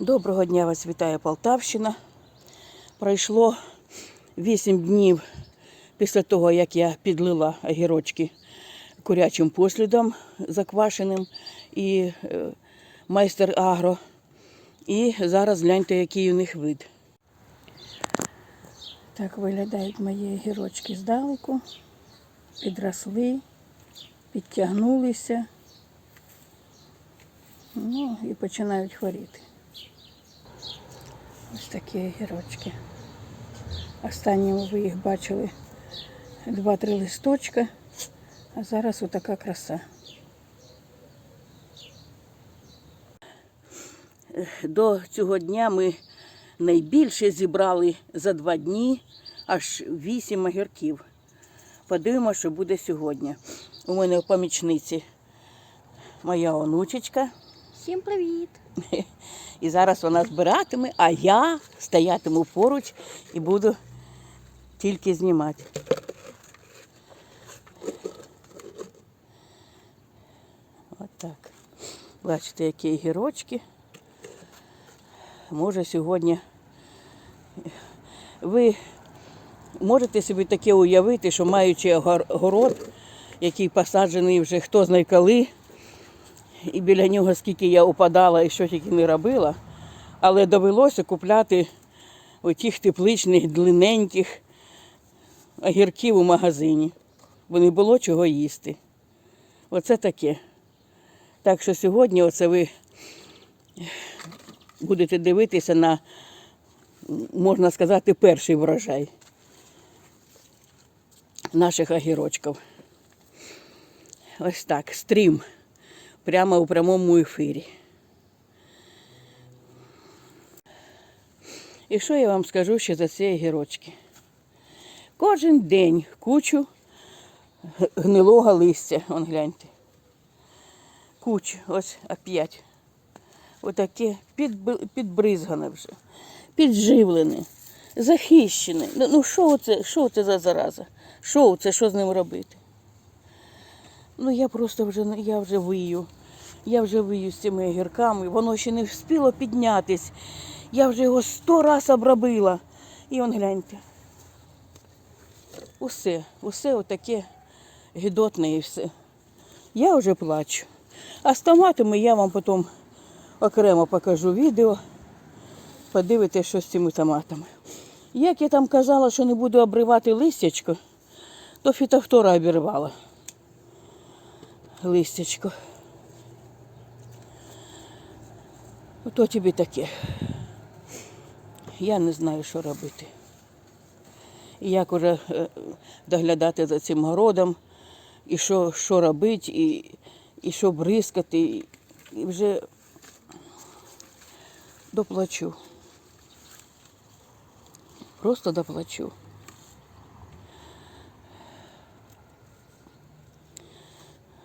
Доброго дня вас вітає Полтавщина. Пройшло 8 днів після того, як я підлила огірочки курячим послідом заквашеним і е, майстер агро. І зараз гляньте, який у них вид. Так виглядають мої огірочки здалеку. Підросли, підтягнулися. Ну і починають хворіти. Ось такі огірочки. Останньому ви їх бачили два-три листочка, а зараз отака краса. До цього дня ми найбільше зібрали за два дні аж вісім огірків. Подивимося, що буде сьогодні. У мене в помічниці моя онучечка. Всім привіт! І зараз вона збиратиме, а я стоятиму поруч і буду тільки знімати. От так. Бачите, які гірочки. Може сьогодні. Ви можете собі таке уявити, що маючи гор- город, який посаджений вже хто знає коли, і біля нього скільки я упадала і що тільки не робила, але довелося купляти отих тепличних, длинненьких огірків у магазині, бо не було чого їсти. Оце таке. Так що сьогодні оце ви будете дивитися на, можна сказати, перший врожай наших огірочків. Ось так, стрім прямо у прямому ефірі. І що я вам скажу ще за ці огірочки? Кожен день кучу гнилого листя, он гляньте. Кучу, ось опять. Отаке підб- підбризгане вже, підживлене, захищене. Ну ну, що це, що це за зараза? Що це, що з ним робити? Ну я просто вже я вже вию. Я вже вию з цими огірками. Воно ще не встигло піднятись. Я вже його сто раз обробила. І он гляньте. Усе, усе отаке гідотне і все. Я вже плачу. А з томатами я вам потім окремо покажу відео. Подивитесь, що з цими томатами. Як я там казала, що не буду обривати листячко, то фітофтора обірвала листячко. Ото тобі таке. Я не знаю, що робити. І як уже е, доглядати за цим городом, і що, що робити, і, і що бризкати, і, і вже доплачу. Просто доплачу.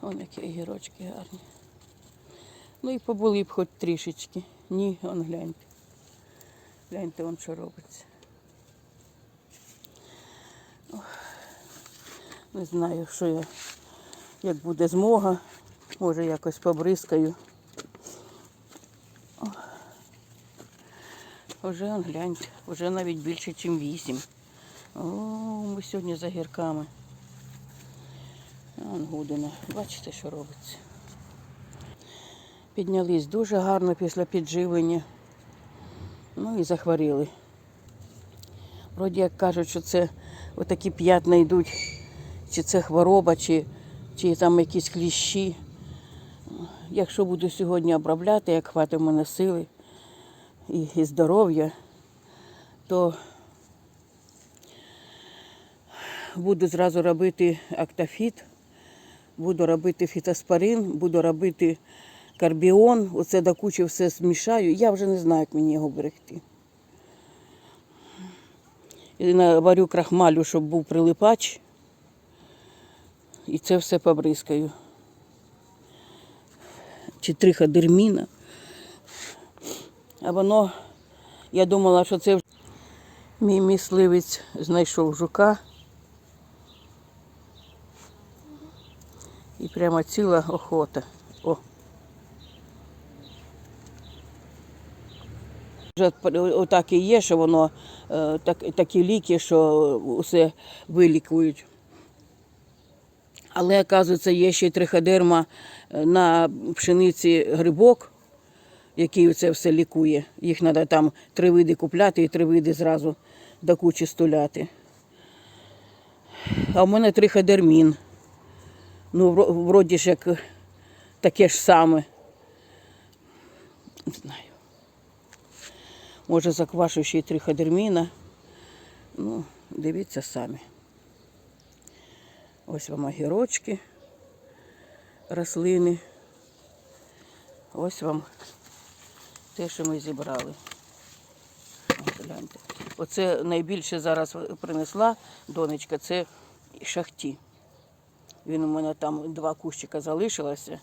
Вон які огірочки гарні. Ну і побули б хоч трішечки. Ні, он гляньте. Гляньте, вон що робиться. Ох, Не знаю, що я, як буде змога, може якось побризкаю. Уже он гляньте, вже навіть більше, ніж вісім. О, ми сьогодні за гірками. Вон гудина. Бачите, що робиться. Піднялись дуже гарно після підживлення. Ну і захворіли. Вроді як кажуть, що це отакі п'ятна йдуть, чи це хвороба, чи, чи там якісь кліщі. Якщо буду сьогодні обробляти, як хватить мене сили і, і здоров'я, то буду зразу робити актофіт, буду робити фітоспорин, буду робити карбіон, оце до кучі все змішаю. Я вже не знаю, як мені його берегти. І наварю крахмалю, щоб був прилипач. І це все побризкаю. Чи триходерміна. А воно, я думала, що це мій мисливець знайшов жука. І прямо ціла охота. О. Вже отак і є, що воно е, так, такі ліки, що усе вилікують. Але, оказується, є ще й триходерма е, на пшениці грибок, який це все лікує. Їх треба там три види купляти і три види зразу до кучі стуляти. А в мене триходермін. Ну, вроді ж як таке ж саме. Не знаю. Може, заквашу ще й триходерміна. Ну, дивіться самі. Ось вам огірочки, рослини. Ось вам те, що ми зібрали. Оце найбільше зараз принесла донечка, це шахті. Він у мене там два кущика залишилося.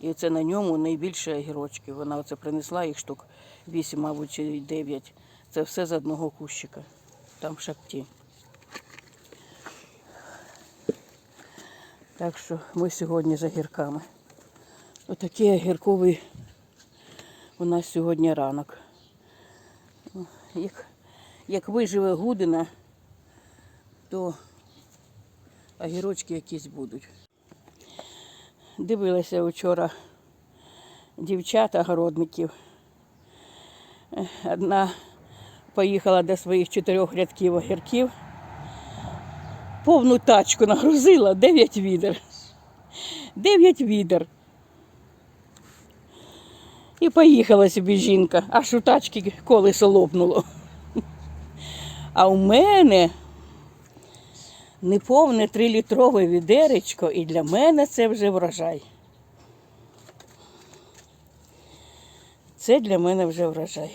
І це на ньому найбільше огірочки. Вона оце принесла їх штук 8, мабуть, чи 9. Це все з одного кущика. Там в шахті. Так що ми сьогодні з огірками. Отакий огірковий у нас сьогодні ранок. Ну, Як, як виживе гудина, то огірочки якісь будуть. Дивилася вчора дівчата городників. Одна поїхала до своїх чотирьох рядків огірків, повну тачку нагрузила, 9 відер. 9 відер. І поїхала собі жінка, аж у тачки колесо лопнуло. А у мене неповне трилітрове відеречко, і для мене це вже врожай. Це для мене вже врожай.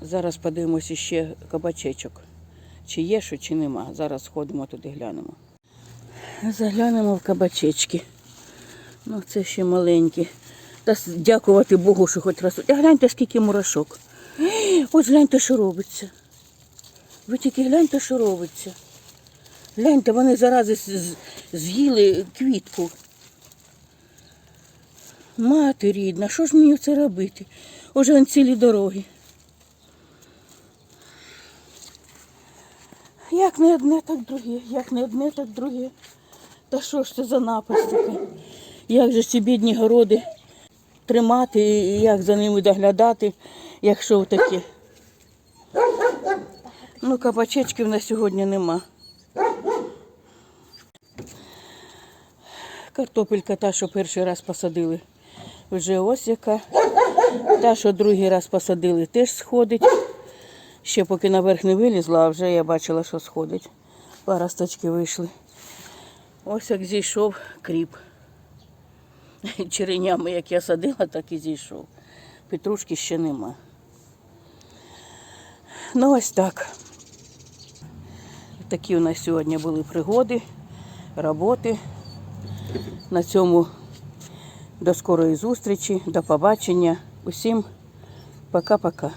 Зараз подивимося ще кабачечок. Чи є що, чи нема. Зараз сходимо туди глянемо. Заглянемо в кабачечки. Ну, це ще маленькі. Та дякувати Богу, що хоч ростуть. А гляньте, скільки мурашок. Ось гляньте, що робиться. Ви тільки гляньте, що робиться. Гляньте, вони зарази з'їли квітку. Мати рідна, що ж мені це робити? Уже он цілі дороги. Як не одне, так друге, як не одне, так друге. Та що ж це за напасть таке? Як же ці бідні городи тримати і як за ними доглядати, якщо таке? Ну, кабачечків на сьогодні нема. Картопелька та, що перший раз посадили. Вже ось яка. Та, що другий раз посадили, теж сходить. Ще поки наверх не вилізла, а вже я бачила, що сходить. Паросточки вийшли. Ось як зійшов кріп. Черенями, як я садила, так і зійшов. Петрушки ще нема. Ну ось так. Такі у нас сьогодні були пригоди, роботи. На цьому до скорої зустрічі, до побачення. Усім пока-пока.